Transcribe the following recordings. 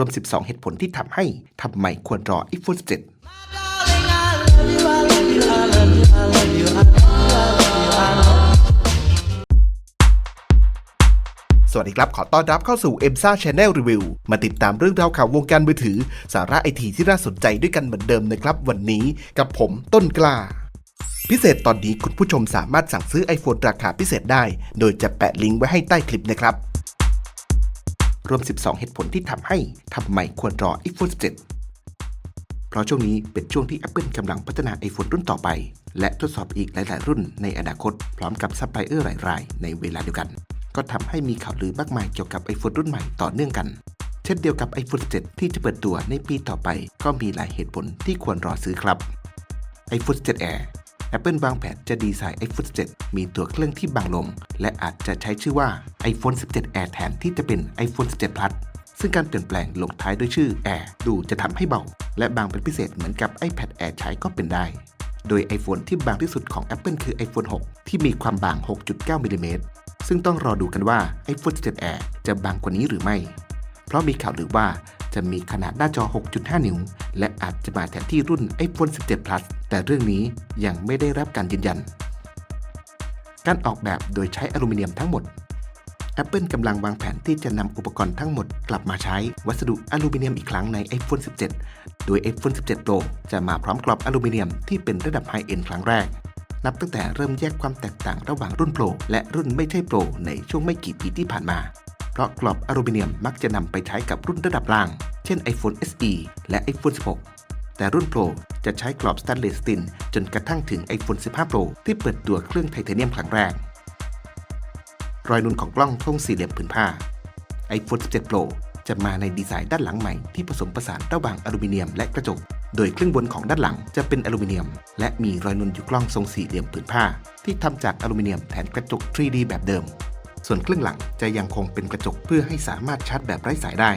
รวม 12 เหตุผลที่ทำให้ทำไมควรรอ iPhone 17สวัสดีครับ ขอต้อนรับเข้าสู่ e m s a Channel Review มาติดตามเรื่องราวข่าววงการมือถือ สาระไอทีที่น่าสนใจด้วยกันเหมือนเดิมนะครับ วันนี้กับผมต้นกล้า พิเศษตอนนี้คุณผู้ชมสามารถสั่งซื้อ iPhone ราคาพิเศษได้ โดยจะแปะลิงก์ไว้ให้ใต้คลิปนะครับ รวม 12 เหตุผลที่ทำให้ทำไมควรรอ iPhone 17 เพราะช่วงนี้เป็นช่วงที่ Apple กำลังพัฒนา iPhone รุ่นต่อไป และทดสอบอีกหลาย ๆ รุ่นในอนาคต พร้อมกับซัพพลายเออร์หลายรายในเวลาเดียวกัน ก็ทำให้มีข่าวลือมากมายเกี่ยวกับ iPhone รุ่นใหม่ต่อเนื่องกัน เช่นเดียวกับ iPhone 17 ที่จะเปิดตัวในปีต่อไป ก็มีหลายเหตุผลที่ควรรอซื้อครับ iPhone 17 Air Apple วางแผนจะดีไซน์ iPhone 17 มีตัวเครื่องที่บางลง และอาจจะใช้ชื่อว่า iPhone 17 Air แทนที่จะเป็น iPhone 17 Plus ซึ่งการเปลี่ยนแปลงลงท้ายด้วยชื่อ Air ดูจะทำให้เบา และบางเป็นพิเศษเหมือนกับ iPad Air ใช้ก็เป็นได้โดย iPhone ที่บางที่สุดของ Apple คือ iPhone 6 ที่มีความบาง 6.9มิลลิเมตรซึ่งต้องรอดูกันว่า iPhone 17 Air จะบางกว่านี้หรือไม่ เพราะมีข่าวหรือว่าจะมีขนาดหน้าจอ 6.5 นิ้ว และอาจจะมาแทนที่รุ่น iPhone 17 Plus แต่เรื่องนี้ยังไม่ได้รับการยืนยัน การออกแบบโดยใช้อลูมิเนียมทั้งหมด Apple กำลังวางแผนที่จะนำอุปกรณ์ทั้งหมดกลับมาใช้วัสดุอลูมิเนียมอีกครั้งใน iPhone 17 โดย iPhone 17 Pro จะมาพร้อมกรอบอลูมิเนียมที่เป็นระดับไฮเอ็นครั้งแรก นับตั้งแต่เริ่มแยกความแตกต่างระหว่างรุ่น Pro และรุ่นไม่ใช่ Pro ในช่วงไม่กี่ปีที่ผ่านมา เพราะกรอบอลูมิเนียมมักจะนำไปใช้กับรุ่นระดับล่าง เช่น iPhone SE และ iPhone 16 แต่รุ่น Pro จะใช้กรอบสแตนเลสสตีลจนกระทั่งถึง iPhone 15 Pro ที่เปิดตัวเครื่องไทเทเนียมครั้งแรก รอยนูนของกล้องทรงสี่เหลี่ยมผืนผ้า iPhone 17 Pro จะมาในดีไซน์ด้านหลังใหม่ที่ผสมผสานระหว่างอลูมิเนียมและกระจก โดยเครื่องบนของด้านหลังจะเป็นอลูมิเนียม และมีรอยนูนอยู่กล้องทรงสี่เหลี่ยมผืนผ้า ที่ทำจากอลูมิเนียมแทนกระจก 3D แบบเดิม ส่วนเครื่องหลังจะยังคงเป็นกระจกเพื่อให้สามารถชาร์จแบบไร้สายได้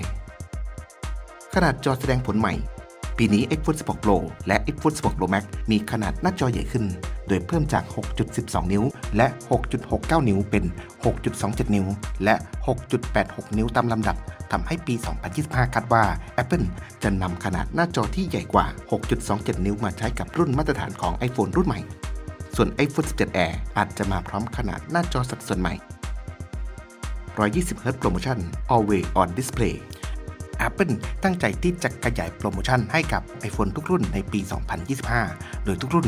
ขนาดจอแสดงผลใหม่ ปีนี้ iPhone 16 Pro และ iPhone 16 Pro Max มีขนาดหน้าจอใหญ่ขึ้น โดยเพิ่มจาก 6.12 นิ้ว และ 6.69 นิ้วเป็น 6.27 นิ้ว และ 6.86 นิ้วตามลำดับทำให้ปี 2025 คาดว่า Apple จะนำขนาดหน้าจอที่ใหญ่กว่า 6.27 นิ้วมาใช้กับรุ่นมาตรฐานของ iPhone รุ่นใหม่ ส่วน iPhone 17 Air อาจจะมาพร้อมขนาดหน้าจอสัดส่วนใหม่ 120 Hz Promotion Always on Display Apple ตั้งใจที่จะขยายโปรโมชั่นให้กับ iPhone ทุกรุ่นในปี 2025 โดยทุกรุ่น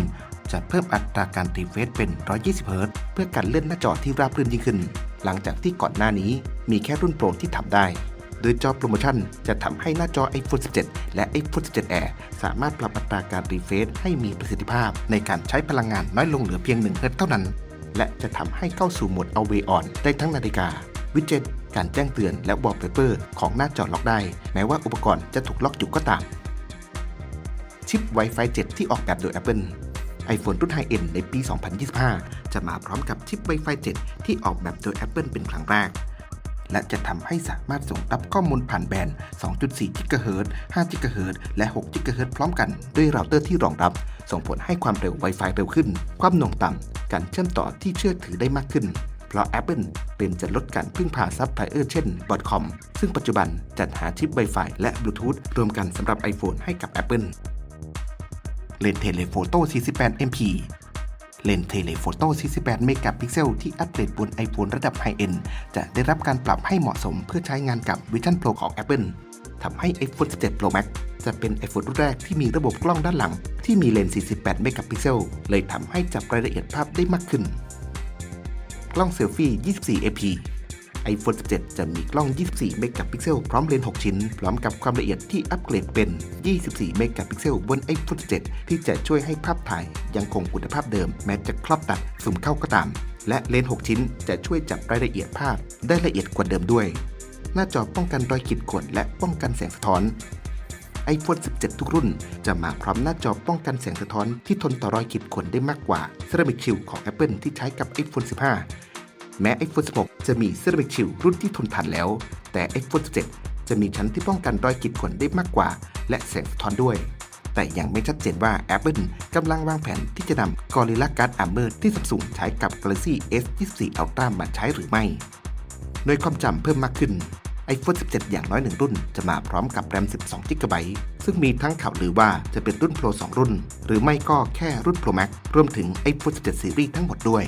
จะเพิ่มอัตราการรีเฟรชเป็น 120 Hz เพื่อการเลื่อนหน้าจอที่ราบรื่นยิ่งขึ้น หลังจากที่ก่อนหน้านี้มีแค่รุ่นโปรที่ทำได้ โดยจอโปรโมชั่นจะทำให้หน้าจอ iPhone 17 และ iPhone 17 Air สามารถปรับอัตราการรีเฟรชให้มีประสิทธิภาพในการใช้พลังงานน้อยลงเหลือเพียง1 Hz เท่านั้น และจะทำให้เข้าสู่โหมด Always On ได้ทั้งนาฬิกา วิดเจ็ตการแจ้งเตือนและวอลเปเปอร์ของหน้าจอล็อกได้ แม้ว่าอุปกรณ์จะถูกล็อกอยู่ก็ตาม ชิป Wi-Fi 7 ที่ออกแบบโดย Apple iPhone รุ่นไฮเอ็นในปี 2025 จะมาพร้อมกับชิป Wi-Fi 7 ที่ออกแบบโดย Apple เป็นครั้งแรก และจะทำให้สามารถส่งรับข้อมูลผ่านแบนด์ 2.4 GHz 5 GHz และ 6 GHz พร้อมกันด้วยเราเตอร์ที่รองรับ ส่งผลให้ความเร็ว Wi-Fi เร็วขึ้น ความหน่วงต่ำ การเชื่อมต่อที่เชื่อถือได้มากขึ้น ราะ Apple เป็นจะลดการพึ่งพาซัพพลายเออร์เช่น Broadcom ซึ่งปัจจุบันจัดหาชิป Wi-Fi และ Bluetooth รวมกันสำหรับ iPhone ให้กับ Apple เลนเทเลโฟโต้ 48 MP เลนเทเลโฟโต้ 48 เมกะพิกเซลที่อัปเกรดบน iPhone ระดับไฮเอ็นจะได้รับการปรับให้เหมาะสมเพื่อใช้งานกับ Vision Pro ของ Apple ทำให้ iPhone 17 Pro Max จะเป็น iPhone รุ่นแรกที่มีระบบกล้องด้านหลัง ที่มีเลนส์ 48 เมกะพิกเซล เลยทำให้จับรายละเอียดภาพได้มากขึ้น กล้องเซลฟี่ 24 AP iPhone 17 จะมีกล้อง 24 เมกะพิกเซล พร้อมเลนส์ 6 ชิ้น พร้อมกับความละเอียดที่อัปเกรดเป็น 24 เมกะพิกเซลบน iPhone 17 ที่จะช่วยให้ภาพถ่ายยังคงคุณภาพเดิม แม้จะครอบตัดซูมเข้าก็ตาม และเลนส์ 6 ชิ้นจะช่วยจับรายละเอียดภาพได้ละเอียดกว่าเดิมด้วย หน้าจอป้องกันรอยขีดข่วนและป้องกันแสงสะท้อน iPhone 17 ทุกรุ่น จะมาพร้อมหน้าจอป้องกันแสงสะท้อนที่ทนต่อรอยขีดข่วนได้มากกว่า Ceramic Shield ของ Apple ที่ใช้กับ iPhone 15 แม้ iPhone 16 จะมี Ceramic Shield รุ่นที่ทนทานแล้ว แต่ iPhone 17 จะมีชั้นที่ป้องกันรอยขีดข่วนได้มากกว่า และแสงสะท้อนด้วยแต่ยังไม่ชัดเจนว่า Apple กำลังวางแผนที่จะนำ Gorilla Glass Armor ที่ Samsung ใช้กับ Galaxy S24 Ultra มาใช้หรือไม่ โดยความจำเพิ่มมากขึ้น iPhone 17 อย่างน้อยหนึ่งรุ่น จะมาพร้อมกับแรม 12 GB ซึ่งมีทั้งข่าวลือว่าจะเป็นรุ่น Pro 2 รุ่น หรือไม่ก็แค่รุ่น Pro Max รวมถึง iPhone 17 Series ทั้งหมดด้วย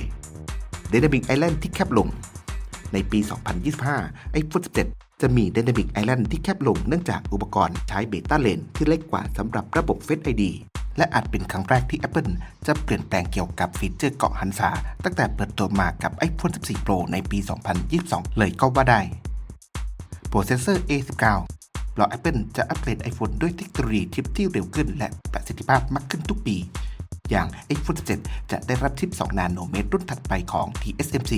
Dynamic Island ที่แคบลง ในปี 2025 iPhone 17 จะมี Dynamic Island ที่แคบลงเนื่องจากอุปกรณ์ใช้เบต้าเลนที่เล็กกว่าสำหรับระบบ Face ID และอาจเป็นครั้งแรกที่ Apple จะเปลี่ยนแปลงเกี่ยวกับฟีเจอร์เกาะหันษาตั้งแต่เปิดตัวมากับ iPhone 14 Pro ในปี 2022 เลยก็ว่าได้ โปรเซสเซอร์ A19 รอ Apple จะอัปเกรด iPhone ด้วยเทคโนโลยีชิปที่เร็วขึ้น และประสิทธิภาพมากขึ้นทุกปี อย่าง iPhone 17 จะได้รับชิป 2 นาโนเมตรรุ่นถัดไปของ TSMC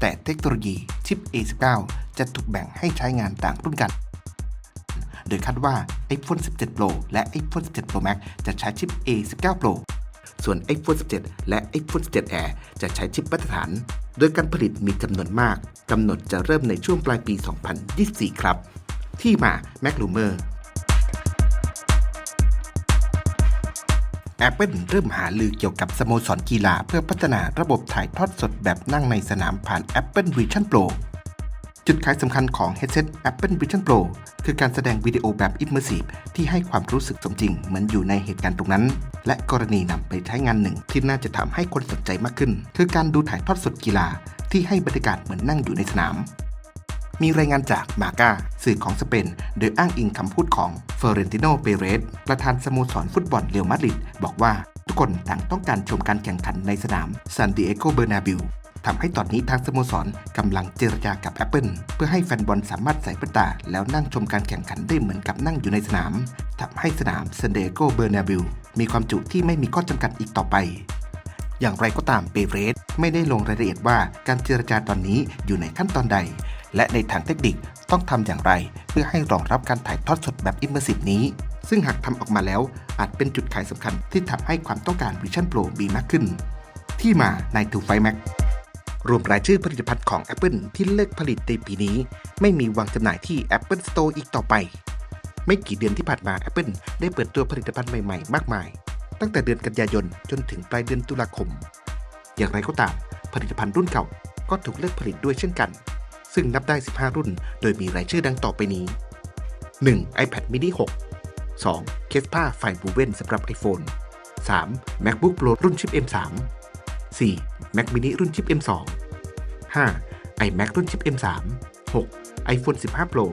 แต่เทคโนโลยีชิป A19 จะถูกแบ่งให้ใช้งานต่างรุ่นกัน โดยคาดว่า iPhone 17 Pro และ iPhone 17 Pro Max จะใช้ชิป A19 Pro ส่วน iPhone 17 และ iPhone 17 Air จะใช้ชิปมาตรฐาน โดยการผลิตมีจำนวนมากกำหนดจะเริ่มในช่วงปลายปี 2024 ครับ ที่มา Mac Rumor Apple เริ่มหาลือเกี่ยวกับสโมสรกีฬาเพื่อพัฒนาระบบถ่ายทอดสดแบบนั่งในสนามผ่าน Apple Vision Pro จุดขายสำคัญของ headset Apple Vision Pro คือการแสดงวิดีโอแบบ Immersive ที่ให้ความรู้สึกสมจริง เหมือนอยู่ในเหตุการณ์ตรงนั้น และกรณีนำไปใช้งานหนึ่งที่น่าจะทำให้คนสนใจมากขึ้น คือการดูถ่ายทอดสดกีฬา ที่ให้บรรยากาศเหมือนนั่งอยู่ในสนาม มีรายงานจากมาก้าสื่อของสเปน โดยอ้างอิงคำพูดของเฟอร์เรนติโน เปเรส ประธานสโมสรฟุตบอลเรอัลมาดริดบอกว่า ทุกคนต่างต้องการชมการแข่งขันในสนามซานดิเอโก เบอร์นาบิล ทำให้ตอนนี้ทางสโมสรกำลังเจรจากับ Apple เพื่อให้แฟนบอลสามารถใส่แว่นตา แล้วนั่งชมการแข่งขันได้เหมือนกับนั่งอยู่ในสนามทำให้สนามเซนเอโกเบอร์นาบิลมีความจุที่ไม่มีข้อจำกัดอีกต่อไป อย่างไรก็ตามเปเรสไม่ได้ลงรายละเอียดว่าการเจรจาตอนนี้อยู่ในขั้นตอนใด และในทางเทคนิคต้องทำอย่างไร เพื่อให้รองรับการถ่ายทอดสดแบบ Immersive นี้ซึ่งหากทำออกมาแล้วอาจเป็นจุดขายสำคัญที่ทำให้ความต้องการ Vision Pro มีมากขึ้น ที่มาใน t 2 5 Max รวมรายชื่อผลิตภัณฑ์ของ Apple ที่เลิกผลิตในปีนี้ ไม่มีวางจำหน่ายที่ Apple Store อีกต่อไป ไม่กี่เดือนที่ผ่านมา Apple ได้เปิดตัวผลิตภัณฑ์ใหม่ๆ มากมาย ตั้งแต่เดือนกันยายนจนถึงปลายเดือนตุลาคม อย่างไรก็ตาม ผลิตภัณฑ์รุ่นเก่าก็ถูกเลิกผลิตด้วยเช่นกัน ซึ่งนับได้ 15 รุ่น โดยมีรายชื่อดังต่อไปนี้ 1. iPad mini 6 2. เคสผ้าไฟบูเวนสำหรับ iPhone 3. MacBook Pro รุ่นชิป M3 4. Mac mini รุ่นชิป M2 5. iMac รุ่นชิป M3 6. iPhone 15 Pro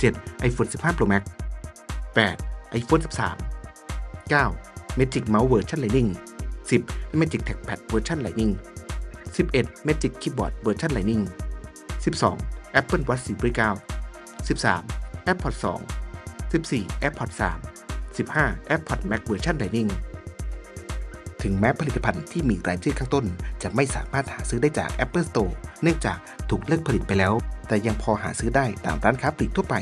7. iPhone 15 Pro Max 8. iPhone 13 9. Magic Mouse เวอร์ชัน Lightning 10. Magic Trackpad เวอร์ชัน Lightning 11. Magic Keyboard เวอร์ชัน Lightning 12. Apple Watch Series 9 13. AirPods 2 14. AirPods 3 15. AirPods Max เวอร์ชัน Lightning ถึงแม้ผลิตภัณฑ์ที่มีรายชื่อข้างต้น จะไม่สามารถหาซื้อได้จาก Apple Store เนื่องจากถูกเลิกผลิตไปแล้ว แต่ยังพอหาซื้อได้ตามร้านค้าปลีกทั่วไป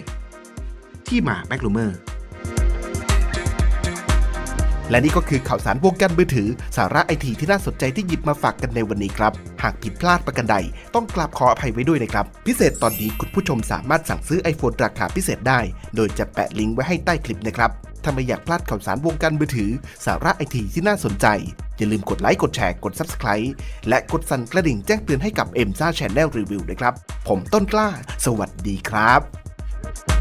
ที่มา Mac Rumor และนี่ก็คือข่าวสารวงการมือถือ สาระไอทีที่น่าสนใจที่หยิบมาฝากกันในวันนี้ครับ หากผิดพลาดประกันใด ต้องกราบขออภัยไว้ด้วยนะครับ พิเศษตอนนี้คุณผู้ชมสามารถสั่งซื้อ iPhone ราคาพิเศษได้ โดยจะแปะลิงก์ไว้ให้ใต้คลิปนะครับ ถ้าไม่อยากพลาดข่าวสารวงการมือถือ สาระไอทีที่น่าสนใจ อย่าลืมกดไลค์ กดแชร์ กด Subscribe และกดสั่นกระดิ่งแจ้งเตือนให้กับ m อ็มซ่า Channel Review นะครับ ผมต้นกล้า สวัสดีครับ